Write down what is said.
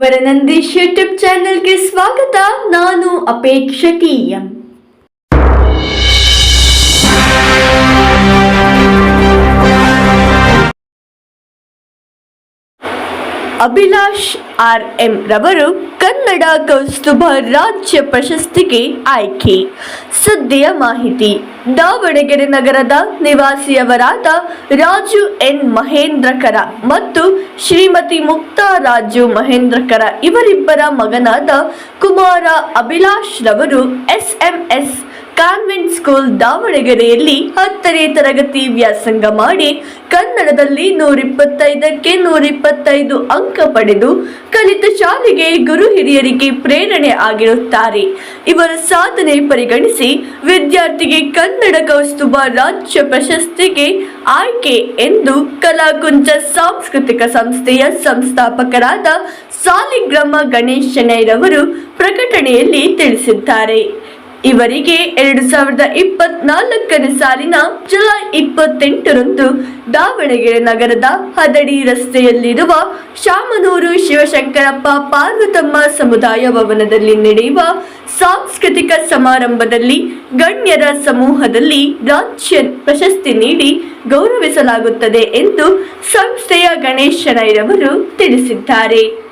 ವರನಂದೀಶ್ YouTube ಚಾನೆಲ್ಗೆ ಸ್ವಾಗತ. ನಾನು ಅಪೇಕ್ಷಕಿ ಅಭಿಲಾಷ್ ಆರ್ ಎಂ ರವರು ಕನ್ನಡ ಕೌಸ್ತುಭ ರಾಜ್ಯ ಪ್ರಶಸ್ತಿಗೆ ಆಯ್ಕೆ. ಸುದ್ದಿಯ ಮಾಹಿತಿ. ದಾವಣಗೆರೆ ನಗರದ ನಿವಾಸಿಯವರಾದ ರಾಜು ಎನ್ ಮಹೇಂದ್ರಕರ ಮತ್ತು ಶ್ರೀಮತಿ ಮುಕ್ತಾ ರಾಜು ಮಹೇಂದ್ರಕರ ಇವರಿಬ್ಬರ ಮಗನಾದ ಕುಮಾರ ಅಭಿಲಾಷ್ ರವರು ಎಸ್ಎಂಎಸ್ ಕಾನ್ವೆಂಟ್ ಸ್ಕೂಲ್ ದಾವಣಗೆರೆಯಲ್ಲಿ ಹತ್ತನೇ ತರಗತಿ ವ್ಯಾಸಂಗ ಮಾಡಿ ಕನ್ನಡದಲ್ಲಿ ನೂರಿಪ್ಪತ್ತೈದಕ್ಕೆ ನೂರಿಪ್ಪತ್ತೈದು ಅಂಕ ಪಡೆದು ಕಲಿತ ಶಾಲೆಗೆ ಗುರು ಹಿರಿಯರಿಗೆ ಪ್ರೇರಣೆ ಆಗಿರುತ್ತಾರೆ. ಇವರ ಸಾಧನೆ ಪರಿಗಣಿಸಿ ವಿದ್ಯಾರ್ಥಿಗೆ ಕನ್ನಡ ಕೌಸ್ತುಭ ರಾಜ್ಯ ಪ್ರಶಸ್ತಿಗೆ ಆಯ್ಕೆ ಎಂದು ಕಲಾಕುಂಚ ಸಾಂಸ್ಕೃತಿಕ ಸಂಸ್ಥೆಯ ಸಂಸ್ಥಾಪಕರಾದ ಸಾಲಿಗ್ರಾಮ ಗಣೇಶ್ ಪ್ರಕಟಣೆಯಲ್ಲಿ ತಿಳಿಸಿದ್ದಾರೆ. ಇವರಿಗೆ ಎರಡು ಸಾವಿರದ ಇಪ್ಪತ್ನಾಲ್ಕನೇ ಸಾಲಿನ ಜುಲೈ ಇಪ್ಪತ್ತೆಂಟರಂದು ದಾವಣಗೆರೆ ನಗರದ ಹದಡಿ ರಸ್ತೆಯಲ್ಲಿರುವ ಶಾಮನೂರು ಶಿವಶಂಕರಪ್ಪ ಪಾರ್ವತಮ್ಮ ಸಮುದಾಯ ಭವನದಲ್ಲಿ ನಡೆಯುವ ಸಾಂಸ್ಕೃತಿಕ ಸಮಾರಂಭದಲ್ಲಿ ಗಣ್ಯರ ಸಮೂಹದಲ್ಲಿ ರಾಜ್ಯ ಪ್ರಶಸ್ತಿ ನೀಡಿ ಗೌರವಿಸಲಾಗುತ್ತದೆ ಎಂದು ಸಂಸ್ಥೆಯ ಗಣೇಶ್ ರೈರವರು ತಿಳಿಸಿದ್ದಾರೆ.